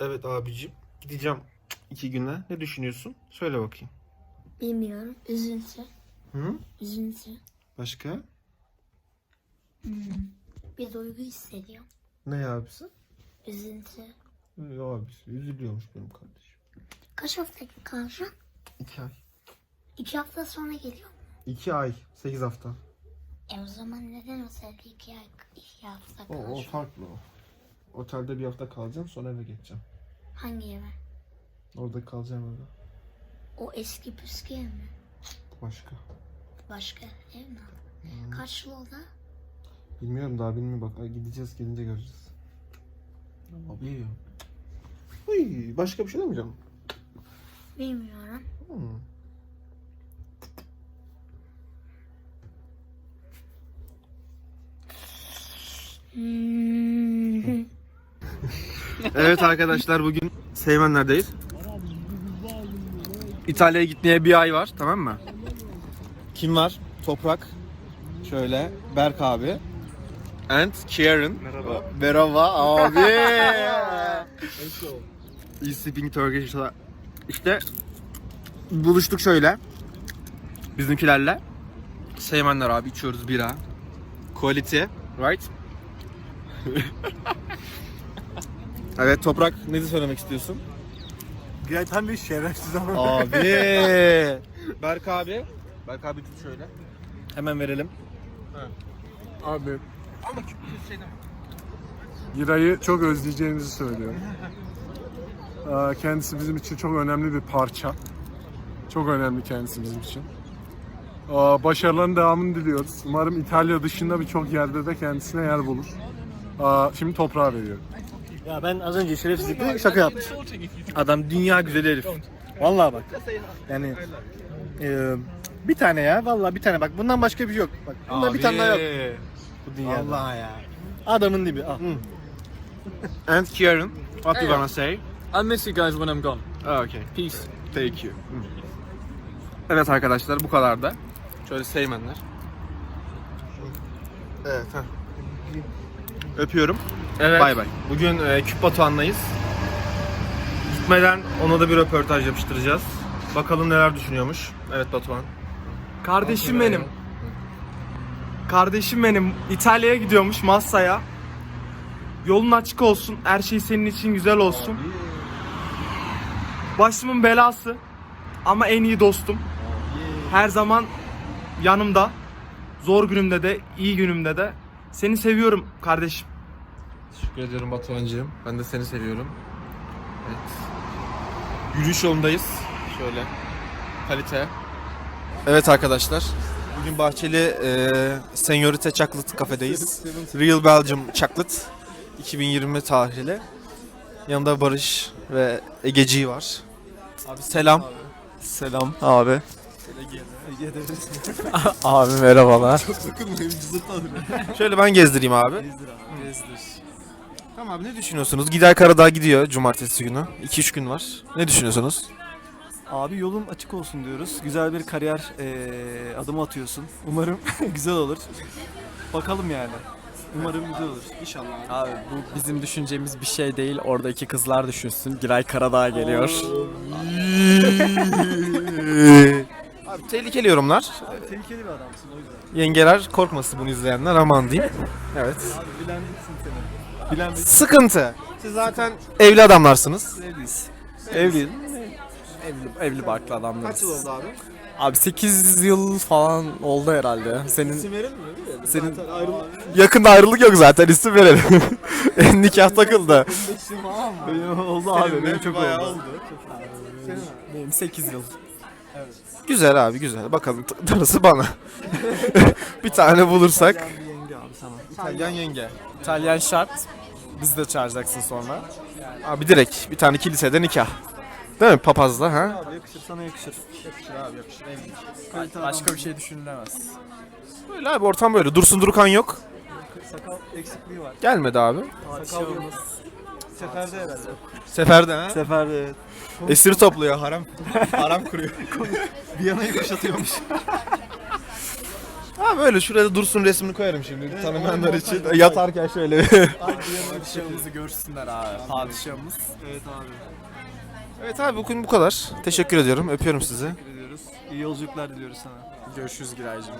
Evet abicim. Gideceğim iki güne. Ne düşünüyorsun? Söyle bakayım. Bilmiyorum. Üzüntü. Hı? Üzüntü. Başka? Bir duygu hissediyorum. Ne abisi? Üzüntü. Ya abisi üzülüyormuş benim kardeşim. Kaç hafta kalacak? İki ay. İki hafta sonra geliyor. İki ay. Sekiz hafta. E o zaman neden otelde iki, ay, iki hafta O, o farklı o. Otelde bir hafta kalacağım sonra eve geçeceğim. Hangi eve? Orada kalacağım evde. O eski püskü ev mi? Başka. Başka ev mi? Kaç yıl oldu? Bilmiyorum daha bilmiyorum bak. Ay, Gideceğiz gelince göreceğiz. Abi. Uy, başka bir şey demeyeceğim. Bilmiyorum. Hmm. Evet arkadaşlar bugün Seymenler'deyiz. İtalya'ya gitmeye bir ay var tamam mı? Kim var? Toprak. Şöyle. Berk abi. And Kieran. Merhaba. Merhaba abi. You speaking Turkish. İşte buluştuk şöyle. Bizimkilerle. Seymenler abi içiyoruz bira. Quality. Right? Evet Toprak ne söylemek istiyorsun? Gerçekten bir şerefsiz ama. Abi. Berk abi. Berk abi tut şöyle. Hemen verelim. Abi. Giray'ı çok özleyeceğinizi söylüyor. Aa, Kendisi bizim için çok önemli bir parça. Çok önemli kendisi bizim için. Aa, Başarıların devamını diliyoruz. Umarım İtalya dışında birçok yerde de kendisine yer bulur. Aa, Şimdi toprağa veriyorum. Ya ben az önce şerefsizlikle şaka yaptım. Adam dünya güzeli herif. Vallahi bak. Yani e, bir tane ya. Vallahi bir tane bak. Bundan başka bir şey yok. Bak. Bundan bir tane daha yok bu dünyada. Allah ya. Adamın dibi. Al. And Kieran, what do you wanna say? I'll miss you guys when I'm gone. Oh, okay. Peace. Thank you. Evet arkadaşlar bu kadar da. Şöyle Seymenler. Evet. Heh. Öpüyorum. Evet. Bay bay. Bugün e, Küp Batuhan'dayız. Gitmeden ona da bir röportaj yapıştıracağız. Bakalım neler düşünüyormuş. Evet Batuhan. Kardeşim benim. Kardeşim benim İtalya'ya gidiyormuş Massa'ya. Yolun açık olsun. Her şey senin için güzel olsun. Başımın belası ama en iyi dostum. Her zaman yanımda. Zor günümde de, iyi günümde de. Seni seviyorum kardeşim. Teşekkür ediyorum Batuhan'cığım. Ben de seni seviyorum. Evet. Yürüyüş yolundayız. Şöyle. Kalite. Evet arkadaşlar. Bugün Bahçeli e, Seniorite Chocolate kafedeyiz. Real Belgium Chocolate. 2020 tarihli. Yanında Barış ve Egeci var. Abi selam. Selam abi. Abi merhabalar. Şöyle ben gezdireyim abi. Tamam abi ne düşünüyorsunuz? Gider Karadağ gidiyor cumartesi günü. 2-3 gün var. Ne düşünüyorsunuz? Abi yolun açık olsun diyoruz. Güzel bir kariyer eee adımı atıyorsun. Umarım güzel olur. Bakalım yani. Umarım güzel olur. İnşallah. Abi bu bizim düşüncemiz bir şey değil. Oradaki kızlar düşünsün. Giray Karadağ geliyor. Abi tehlikeli yorumlar. Tehlikeli bir adamsın o yüzden. Yengeler korkmasın bunu izleyenler aman diyeyim. Evet. Abi bilendiksin seni. Bilendik. Sıkıntı. Siz zaten evli adamlarsınız. Evliyiz. Evli. Evli, evli barklı adamlar. Kaç yıl oldu abi? Abi 8 yıl falan oldu herhalde. Senin verelim mi? senin Yakında ayrılık yok zaten isim verelim. Nikah takıldı. Benim oldu abi. Benim çok oldu. benim 8 yıl. Güzel abi güzel. Bakalım darısı bana. bir tane bulursak. Yenge abi sana. İtalyan yenge. İtalyan şart. Bizi de çağıracaksın sonra. Abi direkt bir tane kilisede nikah. Değil mi papazla ha? Abi yakışır sana yakışır. Yakışır abi yakışır. Başka bir şey düşünülemez. Böyle abi ortam böyle. Dursun Durukan yok. Sakal eksikliği var. Gelmedi abi. Sakalımız. Seferde herhalde. Seferde ha. Seferde evet. Esir topluyor haram. haram kuruyor. Bir yana yakışatıyormuş. Ha böyle şurada dursun resmini koyarım şimdi tanımayanlar için. Yatarken şöyle. Padişahımızı görsünler abi. Padişahımız. Evet abi. evet abi bugün bu kadar. Teşekkür ediyorum. Öpüyorum sizi. Teşekkür ediyoruz. İyi yolculuklar diliyoruz sana. Görüşürüz Giraycığım.